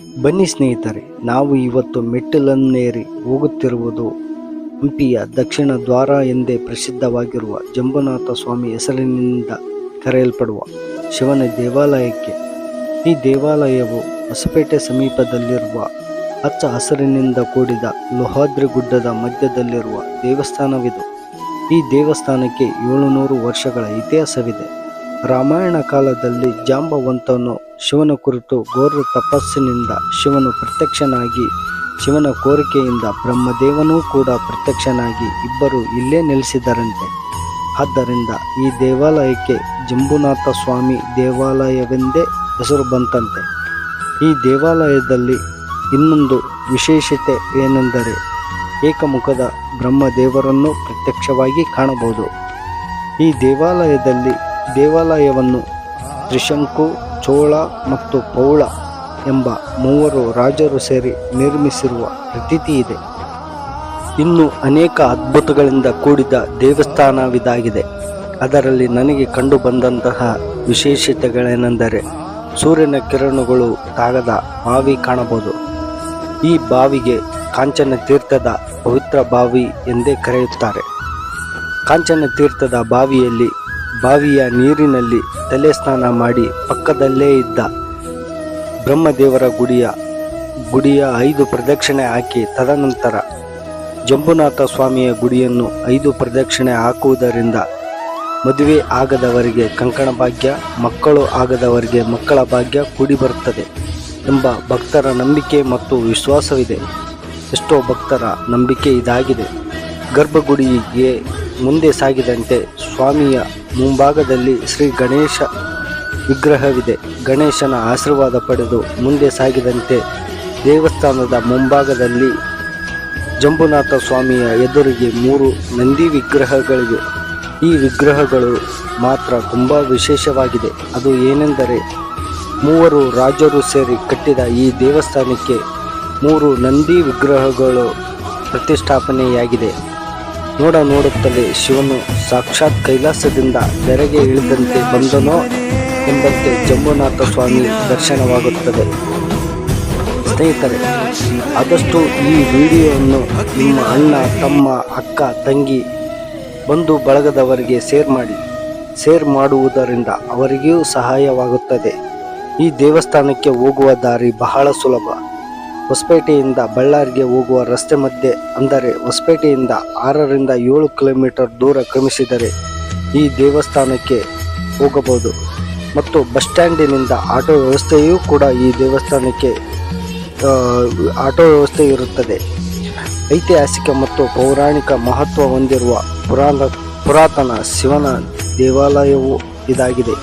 ಬನ್ನಿ ಸ್ನೇಹಿತರೆ, ನಾವು ಇವತ್ತು ಮೆಟ್ಟಿಲನ್ನೇರಿ ಹೋಗುತ್ತಿರುವುದು ಹಂಪಿಯ ದಕ್ಷಿಣ ದ್ವಾರ ಎಂದೇ ಪ್ರಸಿದ್ಧವಾಗಿರುವ ಜಂಬುನಾಥ ಸ್ವಾಮಿ ಹೆಸರಿನಿಂದ ಕರೆಯಲ್ಪಡುವ ಶಿವನ ದೇವಾಲಯಕ್ಕೆ. ಈ ದೇವಾಲಯವು ಹೊಸಪೇಟೆ ಸಮೀಪದಲ್ಲಿರುವ ಹಚ್ಚ ಹಸಿರಿನಿಂದ ಕೂಡಿದ ಲೋಹಾದ್ರಿ ಗುಡ್ಡದ ಮಧ್ಯದಲ್ಲಿರುವ ದೇವಸ್ಥಾನವಿದು. ಈ ದೇವಸ್ಥಾನಕ್ಕೆ ಏಳುನೂರು ವರ್ಷಗಳ ಇತಿಹಾಸವಿದೆ. ರಾಮಾಯಣ ಕಾಲದಲ್ಲಿ ಜಾಂಬವಂತನು ಶಿವನ ಕುರಿತು ಘೋರ ತಪಸ್ಸಿನಿಂದ ಶಿವನು ಪ್ರತ್ಯಕ್ಷನಾಗಿ, ಶಿವನ ಕೋರಿಕೆಯಿಂದ ಬ್ರಹ್ಮದೇವನೂ ಕೂಡ ಪ್ರತ್ಯಕ್ಷನಾಗಿ ಇಬ್ಬರು ಇಲ್ಲೇ ನೆಲೆಸಿದರಂತೆ. ಆದ್ದರಿಂದ ಈ ದೇವಾಲಯಕ್ಕೆ ಜಂಬುನಾಥ ಸ್ವಾಮಿ ದೇವಾಲಯವೆಂದೇ ಹೆಸರು ಬಂತಂತೆ. ಈ ದೇವಾಲಯದಲ್ಲಿ ಇನ್ನೊಂದು ವಿಶೇಷತೆ ಏನೆಂದರೆ ಏಕಮುಖದ ಬ್ರಹ್ಮದೇವರನ್ನು ಪ್ರತ್ಯಕ್ಷವಾಗಿ ಕಾಣಬಹುದು. ಈ ದೇವಾಲಯದಲ್ಲಿ ದೇವಾಲಯವನ್ನು ತ್ರಿಶಂಕು, ಚೋಳ ಮತ್ತು ಪೌಳ ಎಂಬ ಮೂವರು ರಾಜರು ಸೇರಿ ನಿರ್ಮಿಸಿರುವ ಪ್ರತೀತಿ ಇದೆ. ಇನ್ನು ಅನೇಕ ಅದ್ಭುತಗಳಿಂದ ಕೂಡಿದ ದೇವಸ್ಥಾನವಿದಾಗಿದೆ. ಅದರಲ್ಲಿ ನನಗೆ ಕಂಡು ಬಂದಂತಹ ವಿಶೇಷತೆಗಳೇನೆಂದರೆ ಸೂರ್ಯನ ಕಿರಣಗಳು ತಾಗದ ಬಾವಿ ಕಾಣಬಹುದು. ಈ ಬಾವಿಗೆ ಕಾಂಚನ ತೀರ್ಥದ ಪವಿತ್ರ ಬಾವಿ ಎಂದೇ ಕರೆಯುತ್ತಾರೆ. ಕಾಂಚನ ತೀರ್ಥದ ಬಾವಿಯಲ್ಲಿ ಬಾವಿಯ ನೀರಿನಲ್ಲಿ ತಲೆ ಸ್ನಾನ ಮಾಡಿ ಪಕ್ಕದಲ್ಲೇ ಇದ್ದ ಬ್ರಹ್ಮದೇವರ ಗುಡಿಯ ಗುಡಿಯ ಐದು ಪ್ರದಕ್ಷಿಣೆ ಹಾಕಿ ತದನಂತರ ಜಂಬುನಾಥ ಸ್ವಾಮಿಯ ಗುಡಿಯನ್ನು ಐದು ಪ್ರದಕ್ಷಿಣೆ ಹಾಕುವುದರಿಂದ ಮದುವೆ ಆಗದವರಿಗೆ ಕಂಕಣ ಭಾಗ್ಯ, ಮಕ್ಕಳು ಆಗದವರಿಗೆ ಮಕ್ಕಳ ಭಾಗ್ಯ ಕೂಡಿ ಬರುತ್ತದೆ ಎಂಬ ಭಕ್ತರ ನಂಬಿಕೆ ಮತ್ತು ವಿಶ್ವಾಸವಿದೆ. ಎಷ್ಟೋ ಭಕ್ತರ ನಂಬಿಕೆ ಇದಾಗಿದೆ. ಗರ್ಭಗುಡಿಗೆ ಮುಂದೆ ಸಾಗಿದಂತೆ ಸ್ವಾಮಿಯ ಮುಂಭಾಗದಲ್ಲಿ ಶ್ರೀ ಗಣೇಶ ವಿಗ್ರಹವಿದೆ. ಗಣೇಶನ ಆಶೀರ್ವಾದ ಪಡೆದು ಮುಂದೆ ಸಾಗಿದಂತೆ ದೇವಸ್ಥಾನದ ಮುಂಭಾಗದಲ್ಲಿ ಜಂಬುನಾಥ ಸ್ವಾಮಿಯ ಎದುರಿಗೆ ಮೂರು ನಂದಿ ವಿಗ್ರಹಗಳಿವೆ. ಈ ವಿಗ್ರಹಗಳು ಮಾತ್ರ ತುಂಬ ವಿಶೇಷವಾಗಿದೆ. ಅದು ಏನೆಂದರೆ, ಮೂವರು ರಾಜರು ಸೇರಿ ಕಟ್ಟಿದ ಈ ದೇವಸ್ಥಾನಕ್ಕೆ ಮೂರು ನಂದಿ ವಿಗ್ರಹಗಳು ಪ್ರತಿಷ್ಠಾಪನೆಯಾಗಿದೆ. ನೋಡ ನೋಡುತ್ತಲೇ ಶಿವನು ಸಾಕ್ಷಾತ್ ಕೈಲಾಸದಿಂದ ಬೆರೆಗೆ ಇಳಿದಂತೆ ಬಂದನೋ ಎಂಬಂತೆ ಜಂಬುನಾಥ ಸ್ವಾಮಿ ದರ್ಶನವಾಗುತ್ತದೆ. ಸ್ನೇಹಿತರೆ, ಆದಷ್ಟು ಈ ವಿಡಿಯೋವನ್ನು ನಿಮ್ಮ ಅಣ್ಣ, ತಮ್ಮ ಅಕ್ಕ, ತಂಗಿ, ಬಂಧು ಬಳಗದವರಿಗೆ ಸೇರ್ ಮಾಡಿ. ಸೇರ್ ಮಾಡುವುದರಿಂದ ಅವರಿಗೂ ಸಹಾಯವಾಗುತ್ತದೆ. ಈ ದೇವಸ್ಥಾನಕ್ಕೆ ಹೋಗುವ ದಾರಿ ಬಹಳ ಸುಲಭ. ಹೊಸಪೇಟೆಯಿಂದ ಬಳ್ಳಾರಿಗೆ ಹೋಗುವ ರಸ್ತೆ ಮಧ್ಯೆ ಅಂದರೆ ಹೊಸಪೇಟೆಯಿಂದ ಆರರಿಂದ ಏಳು ಕಿಲೋಮೀಟರ್ ದೂರ ಕ್ರಮಿಸಿದರೆ ಈ ದೇವಸ್ಥಾನಕ್ಕೆ ಹೋಗಬಹುದು. ಮತ್ತು ಬಸ್ ಸ್ಟ್ಯಾಂಡಿನಿಂದ ಆಟೋ ವ್ಯವಸ್ಥೆಯೂ ಕೂಡ ಈ ದೇವಸ್ಥಾನಕ್ಕೆ ಆಟೋ ವ್ಯವಸ್ಥೆ ಇರುತ್ತದೆ. ಐತಿಹಾಸಿಕ ಮತ್ತು ಪೌರಾಣಿಕ ಮಹತ್ವ ಹೊಂದಿರುವ ಪುರಾಣ ಪುರಾತನ ಶಿವನ ದೇವಾಲಯವು ಇದಾಗಿದೆ.